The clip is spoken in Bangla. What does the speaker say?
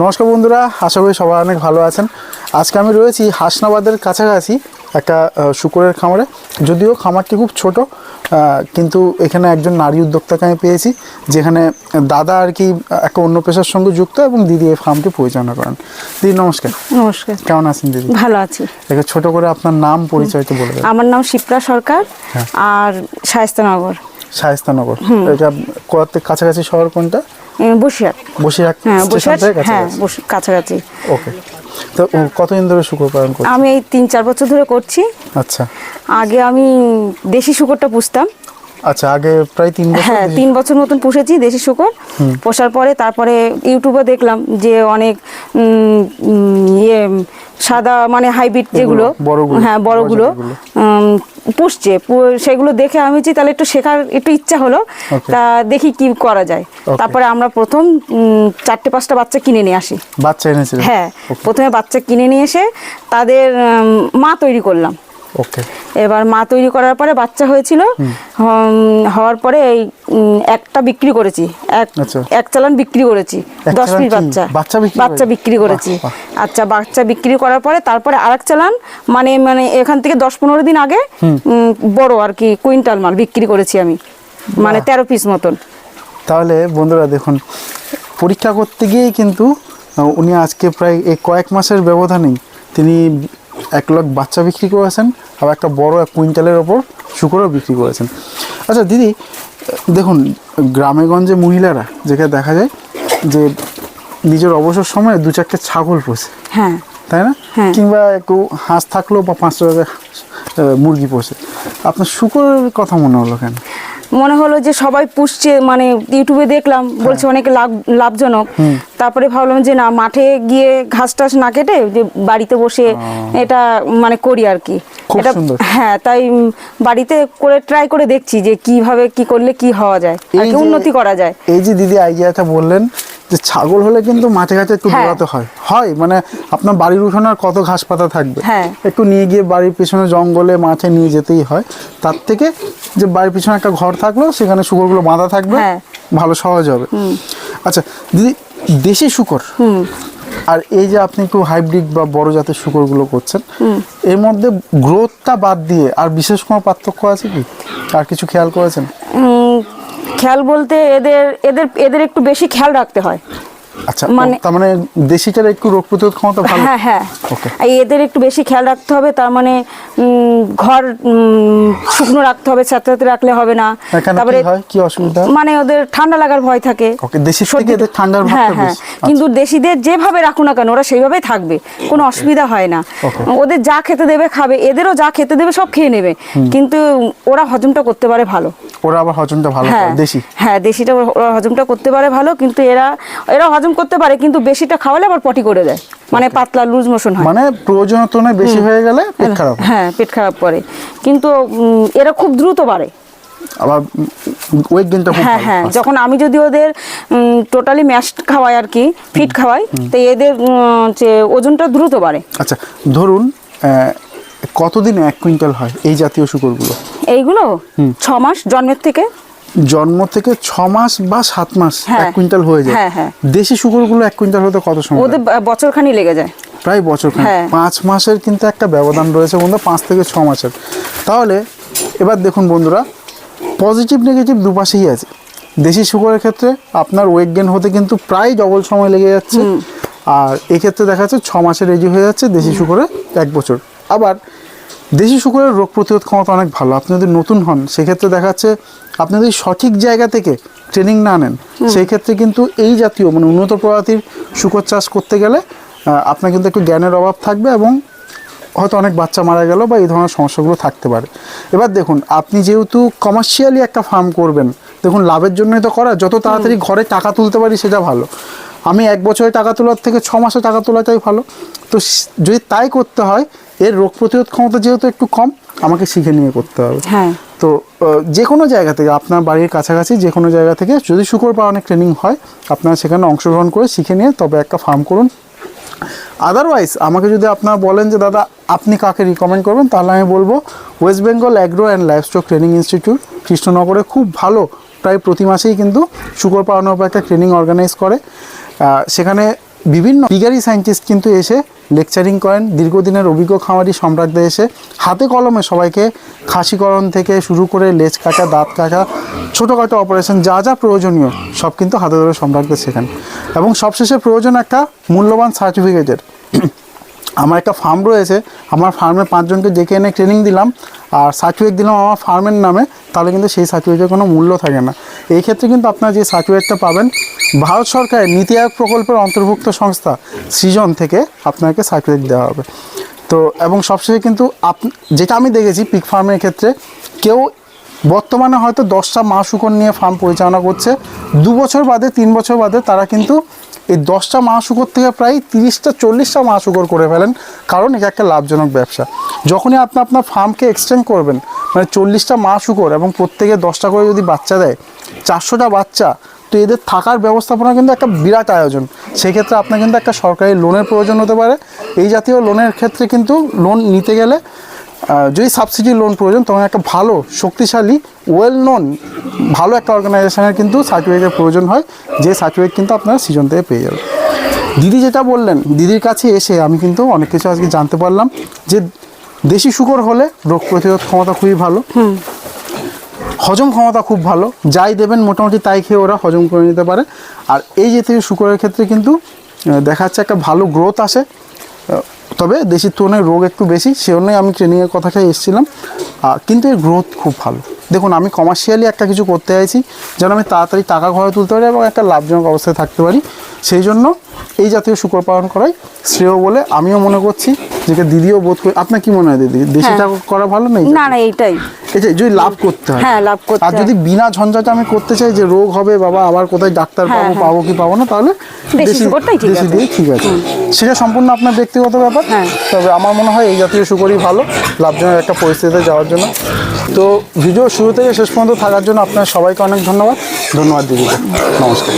নমস্কার বন্ধুরা আশা করি সবাই অনেক ভালো আছেন। আজকে আমি রয়েছি হাসনাবাদের কাছাকাছি একটা শুকরের খামারে। যদিও খামারটি খুব ছোট কিন্তু এখানে একজন নারী উদ্যোক্তাকে আমি পেয়েছি যেখানে দাদা আর কি একটা অন্য পেশার সঙ্গে যুক্ত এবং দিদি এই ফার্মটি পরিচালনা করেন। দিদি নমস্কার। নমস্কার। কেমন আছেন দিদি? ভালো আছি। একটু ছোট করে আপনার নাম পরিচয়টা বলে আমার নাম শিপ্রা সরকার হ্যাঁ। আর শায়স্তানগর শায়স্তানগর। এটা কোয়াতে কাছাকাছি শহর কোনটা? বসিরহাট। বসিরহাট হ্যাঁ বসিরহাট হ্যাঁ কাছাকাছি। ওকে। তো কতদিন ধরে শুকর পালন করছেন? আমি এই তিন চার বছর ধরে করছি। আচ্ছা। আগে আমি দেশি শুকরটা পুষতাম। আচ্ছা আগে প্রায় তিন বছর হ্যাঁ তিন বছর মতন পুষেছি দেশি শুকর। পোষার পরে তারপরে ইউটিউবে দেখলাম যে অনেক ইয়ে সাদা মানে হাইব্রিড যেগুলো হ্যাঁ বড়গুলো পুষছে। পু- সেগুলো দেখে আমি যে তাহলে একটু শেখার একটু ইচ্ছা হলো তা দেখি কি করা যায়। তারপরে আমরা প্রথম চারটে পাঁচটা বাচ্চা কিনে নিয়ে আসি। বাচ্চা এনেছিলেন? হ্যাঁ প্রথমে বাচ্চা কিনে নিয়ে এসে তাদের মা তৈরি করলাম। ওকে। এবার মা তৈরি করার পরে বাচ্চা হয়েছিল হওয়ার পরে এই একটা বিক্রি করেছি। এক আচ্ছা। এক চালান বিক্রি করেছি দশ পিস বাচ্চা। বাচ্চা বিক্রি করেছি। আচ্ছা বাচ্চা বিক্রি করার পরে তারপরে আরেক চালান মানে মানে এখান থেকে দশ পনেরো দিন আগে বড় আর কি কুইন্টাল মাল বিক্রি করেছি আমি। মানে তেরো পিস মতন। তাহলে বন্ধুরা দেখুন পরীক্ষা করতে গিয়েই কিন্তু উনি আজকে প্রায় এই কয়েক মাসের ব্যবধানেই তিনি এক লাখ বাচ্চা বিক্রি করেছেন আবার একটা বড় এক কুইন্টালের ওপর শুকরও বিক্রি করেছেন। আচ্ছা দিদি দেখুন গ্রামেগঞ্জে মহিলারা যেখানে দেখা যায় যে নিজের অবসর সময়ে দু চারটে ছাগল পোষে হ্যাঁ। তাই না? হ্যাঁ। কিংবা একটু হাঁস থাকল বা পাঁচশো টাকা মুরগি পোষে। আপনার শুকরের কথা মনে হলো কেন? মনে হলো যে সবাই পুষছে মানে ইউটিউবে দেখলাম হ্যাঁ। বলছে অনেক লাভ লাভজনক। তারপরে ভাবলাম যে না মাঠে গিয়ে ঘাস টাস না কেটে যে বাড়িতে বসে এটা মানে করি আর কি। এটা হ্যাঁ তাই বাড়িতে করে ট্রাই করে দেখছি যে কীভাবে কি করলে কি হওয়া যায় আর কি উন্নতি করা যায়। এই যে দিদি আইডিয়াটা বললেন যে ছাগল হলে কিন্তু মাঠে ঘাটে একটু হ্যাঁ। দৌড়াতে হয়। হয় মানে আপনার বাড়ির উঠোনে আর কত ঘাস পাতা থাকবে। হ্যাঁ। একটু নিয়ে গিয়ে বাড়ির পিছনে জঙ্গলে মাঠে নিয়ে যেতেই হয়। তার থেকে যে বাড়ির পিছনে একটা ঘর থাকল সেখানে শুকরগুলো বাঁধা থাকবে হ্যাঁ। ভালো সহজ হবে। আচ্ছা দিদি দেশি শুকর। আর এই যে আপনি একটু হাইব্রিড বা বড় জাতের শুকরগুলো করছেন এর মধ্যে গ্রোথটা বাদ দিয়ে আর বিশেষ কোনো পার্থক্য আছে কি? আর কিছু খেয়াল করেছেন? খেয়াল বলতে এদের এদের এদের একটু বেশি খেয়াল রাখতে হয়। আচ্ছা মানে- তার মানে দেশিটার একটু রোগ প্রতিরোধ ক্ষমতা ভালো? হ্যাঁ হ্যাঁ। এদের একটু বেশি খেয়াল রাখতে হবে তার মানে ঘর শুকনো রাখতে হবে ছাত্রাতে রাখলে হবে না। এখানে কি অসুবিধা? মানে ওদের ঠান্ডা লাগার ভয় থাকে। ওকে দেশির থেকে এদের ঠান্ডার হ্যাঁ হ্যাঁ। আচ্ছা। কিন্তু দেশিদের যেভাবে রাখুন না কেন ওরা সেইভাবেই থাকবে। কোনো অসুবিধা হয় না। ওদের যা খেতে দেবে খাবে এদেরও যা খেতে দেবে সব খেয়ে নেবে। কিন্তু ওরা হজমটা করতে পারে ভালো। ওরা আবার হজমটা ভালো হ্যাঁ। দেশি? হ্যাঁ দেশিটা ওরা হজমটা করতে পারে ভালো কিন্তু এরা এরা হজম করতে পারে কিন্তু বেশিটা খাওয়ালে আবার পটি করে দেয়। মানে পাতলা লুজ মোশন হয়। মানে প্রয়োজনের তুলনায় বেশি হয়ে গেলে পেট খারাপ হ্যাঁ। পেট খারাপ করে। কিন্তু এরা খুব দ্রুত বাড়ে। আবার ওয়েট গেনটা খুব হ্যাঁ হ্যাঁ আচ্ছা। যখন আমি যদি ওদের টোটালি ম্যাশ খাওয়াই আর কি ফিট খাওয়াই তো এদের যে ওজনটা দ্রুত বাড়ে। আচ্ছা ধরুন কতদিন এক কুইন্টাল হয় এই জাতীয় শুকরগুলো? এইগুলো? ছ মাস জন্মের থেকে জন্ম থেকে ছ মাস বা সাত মাস হ্যাঁ। এক কুইন্টাল হয়ে যায়। হ্যাঁ, হ্যাঁ। দেশি শুকরগুলো এক কুইন্টাল হতে কত সময় ওদের বছরখানি লেগে যায়। প্রায় বছর হ্যাঁ। পাঁচ মাসের কিন্তু একটা ব্যবধান রয়েছে বন্ধু পাঁচ থেকে ছ মাসের। তাহলে এবার দেখুন বন্ধুরা পজিটিভ নেগেটিভ দুপাশেই আছে। দেশি শুকরের ক্ষেত্রে আপনার ওয়েট গেন হতে কিন্তু প্রায় ডবল সময় লেগে যাচ্ছে। আর এক্ষেত্রে দেখা যাচ্ছে ছ মাসে রেডি হয়ে যাচ্ছে দেশি শুকরে এক বছর। আবার দেশি শুকরের রোগ প্রতিরোধ ক্ষমতা অনেক ভালো। আপনি যদি নতুন হন সেক্ষেত্রে দেখা যাচ্ছে আপনি যদি সঠিক জায়গা থেকে ট্রেনিং না নেন সেই ক্ষেত্রে কিন্তু এই জাতীয় মানে উন্নত প্রজাতির শুকর চাষ করতে গেলে আপনার কিন্তু একটু জ্ঞানের অভাব থাকবে এবং হয়তো অনেক বাচ্চা মারা গেল বা এই ধরনের সমস্যাগুলো থাকতে পারে। এবার দেখুন আপনি যেহেতু কমার্শিয়ালি একটা ফার্ম করবেন দেখুন লাভের জন্যই তো করা যত তাড়াতাড়ি ঘরে টাকা তুলতে পারি সেটা ভালো। আমি এক বছরে টাকা তোলার থেকে ছ মাসে টাকা তোলাটাই ভালো। তো যদি তাই করতে হয় এর রোগ প্রতিরোধ ক্ষমতা যেহেতু একটু কম আমাকে শিখে নিয়ে করতে হবে। হ্যাঁ। তো যে কোনো জায়গা থেকে আপনার বাড়ির কাছাকাছি যে কোনো জায়গা থেকে যদি শুকর পালনের ট্রেনিং হয় আপনারা সেখানে অংশগ্রহণ করে শিখে নিয়ে তবে একটা ফার্ম করুন। আদারওয়াইজ আমাকে যদি আপনারা বলেন যে দাদা আপনি কাকে রিকমেন্ড করবেন? তাহলে আমি বলব West Bengal agro and livestock training institute কৃষ্ণনগরে খুব ভালো প্রায় প্রতি মাসেই কিন্তু শুকর পালনের উপর একটা ট্রেনিং অর্গানাইজ করে। সেখানে বিভিন্ন পিগারি সায়েন্টিস্ট কিন্তু এসে লেকচারিং করেন। দীর্ঘদিনের অভিজ্ঞ খামারি সম্রাটদের এসে হাতে কলমে সবাইকে খাসিকরণ থেকে শুরু করে লেজ কাটা, দাঁত কাটা, ছোটোখাটো অপারেশন যা যা প্রয়োজনীয় সব কিন্তু হাতে ধরে সম্রাটদের শেখান। এবং সবশেষে প্রয়োজন একটা মূল্যবান সার্টিফিকেটের আমার একটা ফার্ম রয়েছে, আমার ফার্মে পাঁচজনকে ডেকে এনে ট্রেনিং দিলাম, আর সার্টিফিকেট দিলাম আমার ফার্মের নামে, তাহলে কিন্তু সেই সার্টিফিকেটের কোনো মূল্য থাকে না। এই ক্ষেত্রে কিন্তু আপনারা যে সার্টিফিকেটটা পাবেন, ভারত সরকারের নীতি আয়োগ প্রকল্পের অন্তর্ভুক্ত সংস্থা সৃজন থেকে আপনাকে সার্টিফিকেট দেওয়া হবে। তো, এবং সবশেষে কিন্তু আপ, যেটা আমি দেখেছি পিক ফার্মের ক্ষেত্রে, কেউ বর্তমানে হয়তো দশটা মা শুকর নিয়ে ফার্ম পরিচালনা করছে, দু বছর বাদে, তিন বছর বাদে তারা কিন্তু এই দশটা মা শুকর থেকে প্রায় তিরিশটা, চল্লিশটা মা শুকর করে ফেলেন, কারণ এটা একটা লাভজনক ব্যবসা। যখনই আপনি আপনার ফার্মকে এক্সটেন্ড করবেন মানে চল্লিশটা মা শুকর এবং প্রত্যেকে দশটা করে যদি বাচ্চা দেয়, চারশোটা বাচ্চা, তো এদের থাকার ব্যবস্থাপনা কিন্তু একটা বিরাট আয়োজন। সেই ক্ষেত্রে আপনার কিন্তু একটা সরকারি লোনের প্রয়োজন হতে পারে। এই জাতীয় লোনের ক্ষেত্রে কিন্তু লোন নিতে গেলে যদি সাবসিডি লোন প্রয়োজন, তখন একটা ভালো, শক্তিশালী ওয়েল নোন ভালো একটা অর্গানাইজেশনের কিন্তু সার্টিফিকেটের প্রয়োজন হয়, যে সার্টিফিকেট কিন্তু আপনারা সিজন থেকে পেয়ে যাবেন। দিদি যেটা বললেন, দিদির কাছে এসে আমি কিন্তু অনেক কিছু আজকে জানতে পারলাম যে দেশি শুকর হলে রোগ প্রতিরোধ ক্ষমতা খুবই ভালো। হজম ক্ষমতা খুব ভালো। যাই দেবেন মোটামুটি তাই খেয়ে ওরা হজম করে নিতে পারে। আর এই জাতীয় শুকরের ক্ষেত্রে কিন্তু দেখা যাচ্ছে একটা ভালো গ্রোথ আসে। তবে দেশির তুলনায় রোগ একটু বেশি সে জন্যই আমি ট্রেনিংয়ের কথাটাই এসেছিলাম। আর কিন্তু এর গ্রোথ খুব ভালো। দেখুন আমি কমার্শিয়ালি একটা কিছু করতে চাইছি যেন আমি তাড়াতাড়ি টাকা ঘরে তুলতে পারি এবং একটা লাভজনক অবস্থায় থাকতে পারি। সেই জন্য এই জাতীয় শুকর পালন করাই শ্রেয় বলে আমিও মনে করছি যেটা দিদিও বোধ করি আপনার কি মনে হয় দিদি? দেশিটা করা ভালো নেই না না এইটাই। এই যে যদি লাভ করতে হয়। হ্যাঁ, লাভ করতে আর যদি বিনা ঝঞ্ঝাটে আমি করতে চাই যে রোগ হবে বাবা আবার কোথায় ডাক্তার হ্যাঁ, পাবো হ্যাঁ। পাবো কি পাবো না তাহলে দেশি শুকরটাই ঠিক আছে। দিয়েই ঠিক আছে। সেটা সম্পূর্ণ আপনার ব্যক্তিগত ব্যাপার। হ্যাঁ। তবে আমার মনে হয় এই জাতীয় শুকরই ভালো লাভজনক একটা পরিস্থিতিতে যাওয়ার জন্য। তো ভিডিও শুরু থেকে শেষ পর্যন্ত থাকার জন্য আপনার সবাইকে অনেক ধন্যবাদ। ধন্যবাদ দিদি নমস্কার।